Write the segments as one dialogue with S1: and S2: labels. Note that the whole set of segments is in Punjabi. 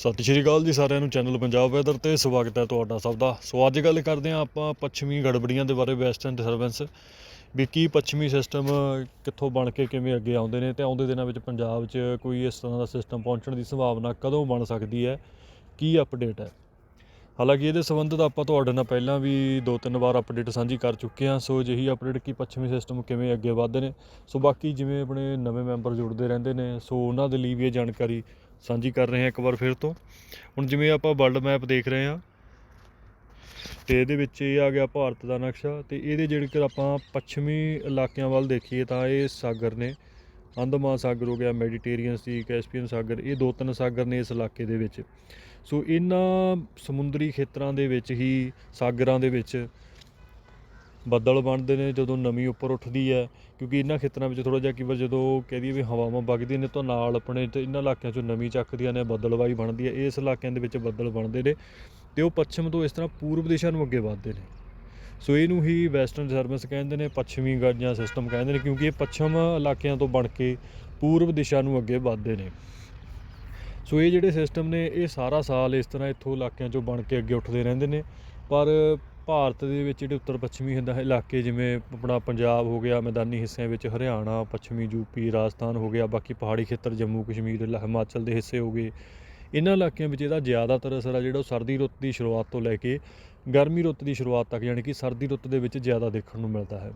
S1: ਸਤਿ ਸ਼੍ਰੀ ਅਕਾਲ ਜੀ ਸਾਰਿਆਂ ਨੂੰ, ਚੈਨਲ ਪੰਜਾਬ ਵੈਦਰ ਤੇ ਸਵਾਗਤ ਹੈ ਤੁਹਾਡਾ ਸਭ ਦਾ। ਸੋ ਅੱਜ ਗੱਲ ਕਰਦੇ ਹਾਂ ਆਪਾਂ ਪੱਛਮੀ ਗੜਬੜੀਆਂ ਦੇ ਬਾਰੇ ਵੈਸਟਰਨ ਡਿਸਟਰਬੈਂਸ ਵੀ ਕੀ ਪੱਛਮੀ ਸਿਸਟਮ ਕਿੱਥੋਂ ਬਣ ਕੇ ਕਿਵੇਂ ਅੱਗੇ ਆਉਂਦੇ ਨੇ ਤੇ ਆਉਂਦੇ ਦਿਨਾਂ ਵਿੱਚ ਪੰਜਾਬ 'ਚ ਕੋਈ ਇਸ ਤਰ੍ਹਾਂ ਦਾ ਸਿਸਟਮ ਪਹੁੰਚਣ ਦੀ ਸੰਭਾਵਨਾ ਕਦੋਂ ਬਣ ਸਕਦੀ ਹੈ? ਕੀ ਅਪਡੇਟ ਹੈ? ਹਾਲਾਂਕਿ ਇਹਦੇ ਸੰਬੰਧਿਤ ਆਪਾਂ ਤੁਹਾਡੇ ਨਾਲ ਪਹਿਲਾਂ ਵੀ ਦੋ ਤਿੰਨ ਵਾਰ ਅਪਡੇਟ ਸਾਂਝੀ ਕਰ ਚੁੱਕੇ ਹਾਂ। ਸੋ ਜਿਹੀ ਅਪਡੇਟ ਕੀ ਪੱਛਮੀ ਸਿਸਟਮ ਕਿਵੇਂ ਅੱਗੇ ਵਧਦੇ ਨੇ। ਸੋ ਬਾਕੀ ਜਿਵੇਂ ਆਪਣੇ ਨਵੇਂ ਮੈਂਬਰ ਜੁੜਦੇ ਰਹਿੰਦੇ ਨੇ, ਸੋ ਉਹਨਾਂ ਦੇ ਲਈ ਵੀ ਇਹ ਜਾਣਕਾਰੀ ਸਾਂਝੀ ਕਰ ਰਹੇ ਹਾਂ ਇੱਕ ਵਾਰ ਫਿਰ ਤੋਂ। ਹੁਣ ਜਿਵੇਂ ਆਪਾਂ ਵਰਲਡ ਮੈਪ ਦੇਖ ਰਹੇ ਹਾਂ, ਤੇ ਇਹਦੇ ਵਿੱਚ ਇਹ ਆ ਗਿਆ ਭਾਰਤ ਦਾ ਨਕਸ਼ਾ, ਤੇ ਇਹਦੇ ਜੇਕਰ ਆਪਾਂ ਪੱਛਮੀ ਇਲਾਕਿਆਂ ਵੱਲ ਦੇਖੀਏ ਤਾਂ ਇਹ ਸਾਗਰ ਨੇ। ਅੰਦਮਾਨ ਸਾਗਰ ਹੋ ਗਿਆ, ਮੈਡੀਟੇਰੀਅਨ ਸੀ, ਕੈਸਪੀਅਨ ਸਾਗਰ, ਇਹ ਦੋ ਤਿੰਨ ਸਾਗਰ ਨੇ ਇਸ ਇਲਾਕੇ ਦੇ ਵਿੱਚ। ਸੋ ਇਹਨਾਂ ਸਮੁੰਦਰੀ ਖੇਤਰਾਂ ਦੇ ਵਿੱਚ ਹੀ, ਸਾਗਰਾਂ ਦੇ ਵਿੱਚ ਬੱਦਲ ਬਣਦੇ ਨੇ, ਜਦੋਂ ਨਮੀ ਉੱਪਰ ਉੱਠਦੀ ਹੈ, ਕਿਉਂਕਿ ਇਹਨਾਂ ਖੇਤਰਾਂ ਵਿੱਚ ਥੋੜਾ ਜਿਹਾ ਕਿ ਵਾਰ ਜਦੋਂ ਕਹਿ ਦਈਏ ਵੀ ਹਵਾਵਾਂ ਵਗਦੀਆਂ ਨੇ, ਤਾਂ ਨਾਲ ਆਪਣੇ ਤੇ ਇਹਨਾਂ ਇਲਾਕਿਆਂ 'ਚੋਂ ਨਮੀ ਚੱਕਦੀਆਂ ਨੇ, ਬੱਦਲਵਾਈ ਬਣਦੀ ਹੈ, ਇਸ ਇਲਾਕਿਆਂ ਦੇ ਵਿੱਚ ਬੱਦਲ ਬਣਦੇ ਨੇ, ਤੇ ਉਹ ਪੱਛਮ ਤੋਂ ਇਸ ਤਰ੍ਹਾਂ ਪੂਰਬ ਦਿਸ਼ਾ ਨੂੰ ਅੱਗੇ ਵਧਦੇ ਨੇ। ਸੋ ਇਹਨੂੰ ਹੀ ਵੈਸਟਰਨ ਡਿਸਟਰਬੈਂਸ ਕਹਿੰਦੇ ਨੇ, ਪੱਛਮੀ ਗੱਜਾਂ ਸਿਸਟਮ ਕਹਿੰਦੇ ਨੇ, ਕਿਉਂਕਿ ਇਹ ਪੱਛਮ ਇਲਾਕਿਆਂ ਤੋਂ ਬਣ ਕੇ ਪੂਰਬ ਦਿਸ਼ਾ ਨੂੰ ਅੱਗੇ ਵਧਦੇ ਨੇ। ਸੋ ਇਹ ਜਿਹੜੇ ਸਿਸਟਮ ਨੇ, ਇਹ ਸਾਰਾ ਸਾਲ ਇਸ ਤਰ੍ਹਾਂ ਇੱਥੋਂ ਇਲਾਕਿਆਂ 'ਚੋਂ ਬਣ ਕੇ ਅੱਗੇ ਉੱਠਦੇ ਰਹਿੰਦੇ ਨੇ, ਪਰ ਭਾਰਤ ਦੇ ਵਿੱਚ ਜਿਹੜੇ ਉੱਤਰ ਪੱਛਮੀ ਹੁੰਦਾ ਹੈ ਇਲਾਕੇ, ਜਿਵੇਂ ਆਪਣਾ ਪੰਜਾਬ ਹੋ ਗਿਆ, ਮੈਦਾਨੀ ਹਿੱਸਿਆਂ ਵਿੱਚ ਹਰਿਆਣਾ, ਪੱਛਮੀ ਯੂਪੀ ਰਾਜਸਥਾਨ ਹੋ ਗਿਆ, ਬਾਕੀ ਪਹਾੜੀ ਖੇਤਰ ਜੰਮੂ, ਕਸ਼ਮੀਰ ਹਿਮਾਚਲ ਦੇ ਹਿੱਸੇ ਹੋ ਗਏ। ਇਹਨਾਂ ਇਲਾਕਿਆਂ ਵਿੱਚ ਇਹਦਾ ਜ਼ਿਆਦਾਤਰ ਅਸਰ ਆ ਜਿਹੜਾ ਉਹ ਸਰਦੀ ਰੁੱਤ ਦੀ ਸ਼ੁਰੂਆਤ ਤੋਂ ਲੈ ਕੇ ਗਰਮੀ ਰੁੱਤ ਦੀ ਸ਼ੁਰੂਆਤ ਤੱਕ, ਯਾਨੀ ਕਿ ਸਰਦੀ ਰੁੱਤ ਦੇ ਵਿੱਚ ਜ਼ਿਆਦਾ ਦੇਖਣ ਨੂੰ ਮਿਲਦਾ ਹੈ।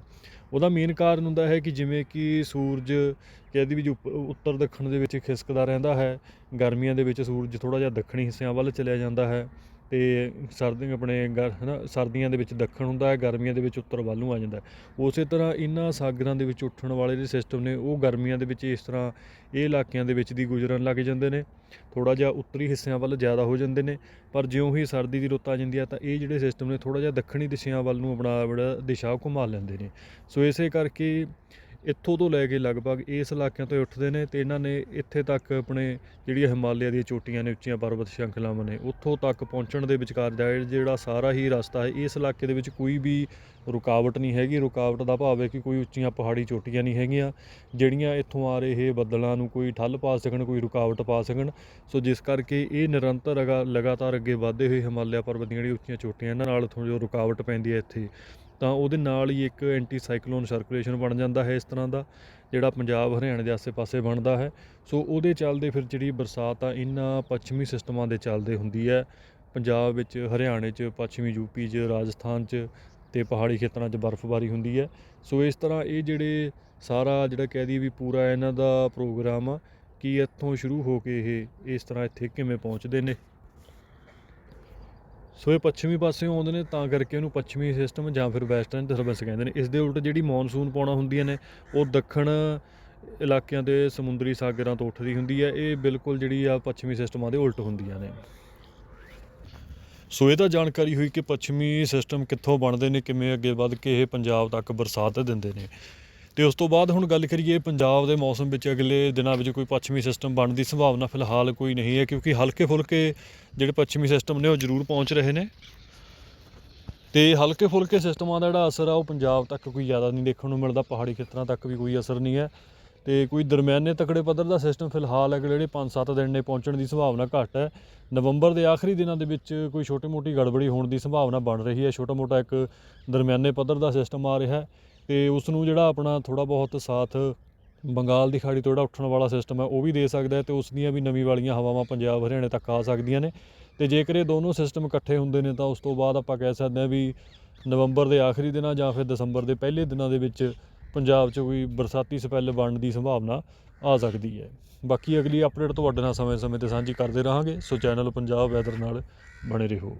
S1: ਉਹਦਾ ਮੇਨ ਕਾਰਨ ਹੁੰਦਾ ਹੈ ਕਿ ਜਿਵੇਂ ਕਿ ਸੂਰਜ ਕਹਿੰਦੀ ਵੀ ਉੱਪ- ਉੱਤਰ ਦੱਖਣ ਦੇ ਵਿੱਚ ਖਿਸਕਦਾ ਰਹਿੰਦਾ ਹੈ, ਗਰਮੀਆਂ ਦੇ ਵਿੱਚ ਸੂਰਜ ਥੋੜਾ ਜਿਹਾ ਦੱਖਣੀ ਹਿੱਸਿਆਂ ਵੱਲ ਚਲਿਆ ਜਾਂਦਾ ਹੈ। ਤੇ ਸਰਦੀ ਆਪਣੇ ਗਰ, ਹਨਾ, ਸਰਦੀਆਂ ਦੇ ਵਿੱਚ ਦੱਖਣ ਹੁੰਦਾ ਹੈ, ਗਰਮੀਆਂ ਦੇ ਵਿੱਚ ਉੱਤਰ ਵੱਲ ਨੂੰ ਆ ਜਾਂਦਾ ਉਸੇ ਤਰ੍ਹਾਂ ਇਹਨਾਂ ਸਾਗਰਾਂ ਦੇ ਵਿੱਚ ਉੱਠਣ ਵਾਲੇ ਜਿਹੜੇ ਸਿਸਟਮ ਨੇ, ਉਹ ਗਰਮੀਆਂ ਦੇ ਵਿੱਚ ਇਸ ਤਰ੍ਹਾਂ ਇਹ ਇਲਾਕਿਆਂ ਦੇ ਵਿੱਚ ਦੀ ਗੁਜ਼ਰਨ ਲੱਗ ਜਾਂਦੇ ਨੇ। ਥੋੜਾ ਜਿਹਾ ਉੱਤਰੀ ਹਿੱਸਿਆਂ ਵੱਲ ਜ਼ਿਆਦਾ ਹੋ ਜਾਂਦੇ ਨੇ, ਪਰ ਜਿਉਂ ਹੀ ਸਰਦੀ ਦੀ ਰੁੱਤ ਆ ਜਾਂਦੀ ਹੈ ਤਾਂ ਇਹ ਜਿਹੜੇ ਸਿਸਟਮ ਨੇ ਥੋੜਾ ਜਿਹਾ ਦੱਖਣੀ ਦਿਸ਼ਾਵਾਂ ਵੱਲ ਨੂੰ ਆਪਣਾ ਜਿਹੜਾ ਦਿਸ਼ਾ ਘੁਮਾ ਲੈਂਦੇ ਨੇ। ਸੋ ਇਸੇ ਕਰਕੇ ਇੱਥੋਂ ਤੋਂ ਲੈ ਕੇ ਲਗਭਗ ਇਸ ਇਲਾਕਿਆਂ ਤੋਂ ਉੱਠਦੇ ਨੇ ਤੇ ਇਹਨਾਂ ਨੇ ਇੱਥੇ ਤੱਕ ਆਪਣੇ ਜਿਹੜੀਆਂ ਹਿਮਾਲਿਆ ਦੀਆਂ ਚੋਟੀਆਂ ਨੇ, ਉੱਚੀਆਂ ਪਰਬਤ ਸ਼੍ਰੰਖਲਾਵਾਂ ਨੇ, ਉੱਥੋਂ ਤੱਕ ਪਹੁੰਚਣ ਦੇ ਵਿਚਕਾਰ ਦਾ ਜਿਹੜਾ ਸਾਰਾ ਹੀ ਰਸਤਾ ਹੈ, ਇਸ ਇਲਾਕੇ ਦੇ ਵਿੱਚ ਕੋਈ ਵੀ ਰੁਕਾਵਟ ਨਹੀਂ ਹੈਗੀ। ਰੁਕਾਵਟ ਦਾ ਭਾਵ ਹੈ ਕਿ ਕੋਈ ਉੱਚੀਆਂ ਪਹਾੜੀ ਚੋਟੀਆਂ ਨਹੀਂ ਹੈਗੀਆਂ, ਜਿਹੜੀਆਂ ਇੱਥੋਂ ਆ ਰਹੇ ਬੱਦਲਾਂ ਨੂੰ ਕੋਈ ਠੱਲ ਪਾ ਸਕਣ, ਕੋਈ ਰੁਕਾਵਟ ਪਾ ਸਕਣ। ਸੋ ਜਿਸ ਕਰਕੇ ਇਹ ਨਿਰੰਤਰ ਅਗਾ ਲਗਾਤਾਰ ਅੱਗੇ ਵਧਦੇ ਹੋਏ ਹਿਮਾਲਿਆ ਪਰਬਤ ਦੀਆਂ ਜਿਹੜੀਆਂ ਉੱਚੀਆਂ ਚੋਟੀਆਂ, ਇਹਨਾਂ ਨਾਲ ਥੋੜ੍ਹੀ ਜੋ ਰੁਕਾਵਟ ਪੈਂਦੀ ਹੈ ਇੱਥੇ। ਤਾਂ ਉਹਦੇ ਨਾਲ ਹੀ ਇੱਕ ਐਂਟੀ ਸਾਈਕਲੋਨ ਸਰਕੂਲੇਸ਼ਨ ਬਣ ਜਾਂਦਾ ਹੈ ਇਸ ਤਰ੍ਹਾਂ ਦਾ, ਜਿਹੜਾ ਪੰਜਾਬ, ਹਰਿਆਣਾ ਦੇ ਆਸੇ-ਪਾਸੇ ਬਣਦਾ ਹੈ। ਸੋ ਉਹਦੇ ਚੱਲਦੇ ਫਿਰ ਜਿਹੜੀ ਬਰਸਾਤ ਆ, ਇਹਨਾਂ ਪੱਛਮੀ ਸਿਸਟਮਾਂ ਦੇ ਚੱਲਦੇ ਹੁੰਦੀ ਹੈ। ਪੰਜਾਬ ਵਿੱਚ, ਹਰਿਆਣੇ 'ਚ, ਪੱਛਮੀ ਯੂਪੀ 'ਚ, ਰਾਜਸਥਾਨ 'ਚ ਤੇ ਪਹਾੜੀ ਖੇਤਰਾਂ 'ਚ ਬਰਫ਼ਬਾਰੀ ਹੁੰਦੀ ਹੈ। ਸੋ ਇਸ ਤਰ੍ਹਾਂ ਇਹ ਜਿਹੜੇ ਸਾਰਾ ਜਿਹੜਾ ਕਹਿ ਦਈਏ ਵੀ ਪੂਰਾ ਇਹਨਾਂ ਦਾ ਪ੍ਰੋਗਰਾਮ ਆ, ਕਿ ਇੱਥੋਂ ਸ਼ੁਰੂ ਹੋ ਕੇ ਇਹ ਇਸ ਤਰ੍ਹਾਂ ਇੱਥੇ ਕਿਵੇਂ ਪਹੁੰਚਦੇ ਨੇ? ਸੋ ਇਹ ਪੱਛਮੀ ਪਾਸਿਓਂ ਆਉਂਦੇ ਨੇ, ਤਾਂ ਕਰਕੇ ਇਹਨੂੰ ਪੱਛਮੀ ਸਿਸਟਮ ਜਾਂ ਫਿਰ ਵੈਸਟਰਨ ਡਿਸਟਰਬੈਂਸ ਕਹਿੰਦੇ ਨੇ। ਇਸ ਦੇ ਉਲਟ ਜਿਹੜੀ ਮੌਨਸੂਨ ਪਾਉਣਾ ਹੁੰਦੀਆਂ ਨੇ, ਉਹ ਦੱਖਣ ਇਲਾਕਿਆਂ ਦੇ ਸਮੁੰਦਰੀ ਸਾਗਰਾਂ ਤੋਂ ਉੱਠਦੀ ਹੁੰਦੀ ਹੈ। ਇਹ ਬਿਲਕੁਲ ਜਿਹੜੀ ਆ ਪੱਛਮੀ ਸਿਸਟਮਾਂ ਦੇ ਉਲਟ ਹੁੰਦੀਆਂ ਨੇ। ਸੋ ਇਹ ਤਾਂ ਜਾਣਕਾਰੀ ਹੋਈ ਕਿ ਪੱਛਮੀ ਸਿਸਟਮ ਕਿੱਥੋਂ ਬਣਦੇ ਨੇ, ਕਿਵੇਂ ਅੱਗੇ ਵੱਧ ਕੇ ਇਹ ਪੰਜਾਬ ਤੱਕ ਬਰਸਾਤ ਦਿੰਦੇ ਨੇ। ਤੇ ਉਸ ਤੋਂ ਬਾਅਦ ਹੁਣ ਗੱਲ ਕਰੀਏ ਪੰਜਾਬ ਦੇ ਮੌਸਮ ਵਿੱਚ ਅਗਲੇ ਦਿਨਾਂ ਵਿੱਚ ਕੋਈ ਪੱਛਮੀ ਸਿਸਟਮ ਬਣਨ ਦੀ ਸੰਭਾਵਨਾ ਫਿਲਹਾਲ ਕੋਈ ਨਹੀਂ ਹੈ, ਕਿਉਂਕਿ ਹਲਕੇ ਫੁਲਕੇ ਜਿਹੜੇ ਪੱਛਮੀ ਸਿਸਟਮ ਨੇ ਉਹ ਜ਼ਰੂਰ ਪਹੁੰਚ ਰਹੇ ਨੇ। ਤੇ ਹਲਕੇ ਫੁਲਕੇ ਸਿਸਟਮਾਂ ਦਾ ਜਿਹੜਾ ਅਸਰ ਆ, ਉਹ ਪੰਜਾਬ ਤੱਕ ਕੋਈ ਜ਼ਿਆਦਾ ਨਹੀਂ ਦੇਖਣ ਨੂੰ ਮਿਲਦਾ, ਪਹਾੜੀ ਖੇਤਰਾਂ ਤੱਕ ਵੀ ਕੋਈ ਅਸਰ ਨਹੀਂ ਹੈ। ਤੇ ਕੋਈ ਦਰਮਿਆਨੇ ਤਕੜੇ ਪੱਧਰ ਦਾ ਸਿਸਟਮ ਫਿਲਹਾਲ ਅਗਲੇ ਜਿਹੜੇ 5-7 ਦਿਨ ਨੇ ਪਹੁੰਚਣ ਦੀ ਸੰਭਾਵਨਾ ਘੱਟ ਹੈ। ਨਵੰਬਰ ਦੇ ਆਖਰੀ ਦਿਨਾਂ ਦੇ ਵਿੱਚ ਕੋਈ ਛੋਟੀ-ਮੋਟੀ ਗੜਬੜੀ ਹੋਣ ਦੀ ਸੰਭਾਵਨਾ ਬਣ ਰਹੀ ਹੈ। ਛੋਟਾ-ਮੋਟਾ ਇੱਕ ਦਰਮਿਆਨੇ ਪੱਧਰ ਦਾ ਸਿਸਟਮ ਆ ਰਿਹਾ ਹੈ। ਤੇ ਉਸ ਨੂੰ ਜਿਹੜਾ ਆਪਣਾ ਥੋੜਾ ਬਹੁਤ ਸਾਥ ਬੰਗਾਲ ਦੀ ਖਾੜੀ ਤੋਂ ਜਿਹੜਾ ਉੱਠਣ ਵਾਲਾ ਸਿਸਟਮ ਹੈ, ਉਹ ਵੀ ਦੇ ਸਕਦਾ ਹੈ ਤੇ ਉਸ ਦੀਆਂ ਵੀ ਨਵੀਂ ਵਾਲੀਆਂ ਹਵਾਵਾਂ ਪੰਜਾਬ ਹਰਿਆਣੇ ਤੱਕ ਆ ਸਕਦੀਆਂ ਨੇ। ਤੇ ਜੇਕਰ ਇਹ ਦੋਨੋਂ ਸਿਸਟਮ ਇਕੱਠੇ ਹੁੰਦੇ ਨੇ, ਤਾਂ ਉਸ ਤੋਂ ਬਾਅਦ ਆਪਾਂ ਕਹਿ ਸਕਦੇ ਹਾਂ ਵੀ ਨਵੰਬਰ ਦੇ ਆਖਰੀ ਦਿਨਾਂ ਜਾਂ ਫਿਰ ਦਸੰਬਰ ਦੇ ਪਹਿਲੇ ਦਿਨਾਂ ਦੇ ਵਿੱਚ ਪੰਜਾਬ 'ਚ ਕੋਈ ਬਰਸਾਤੀ ਸਪੈਲ ਬਣਨ ਦੀ ਸੰਭਾਵਨਾ ਆ ਸਕਦੀ ਹੈ। ਬਾਕੀ ਅਗਲੀ ਅਪਡੇਟ ਤੁਹਾਡੇ ਨਾਲ ਸਮੇਂ-ਸਮੇਂ ਤੇ ਸਾਂਝੀ ਕਰਦੇ ਰਹਾਂਗੇ। ਸੋ ਚੈਨਲ ਪੰਜਾਬ ਵੈਦਰ ਨਾਲ ਬਣੇ ਰਹੋ।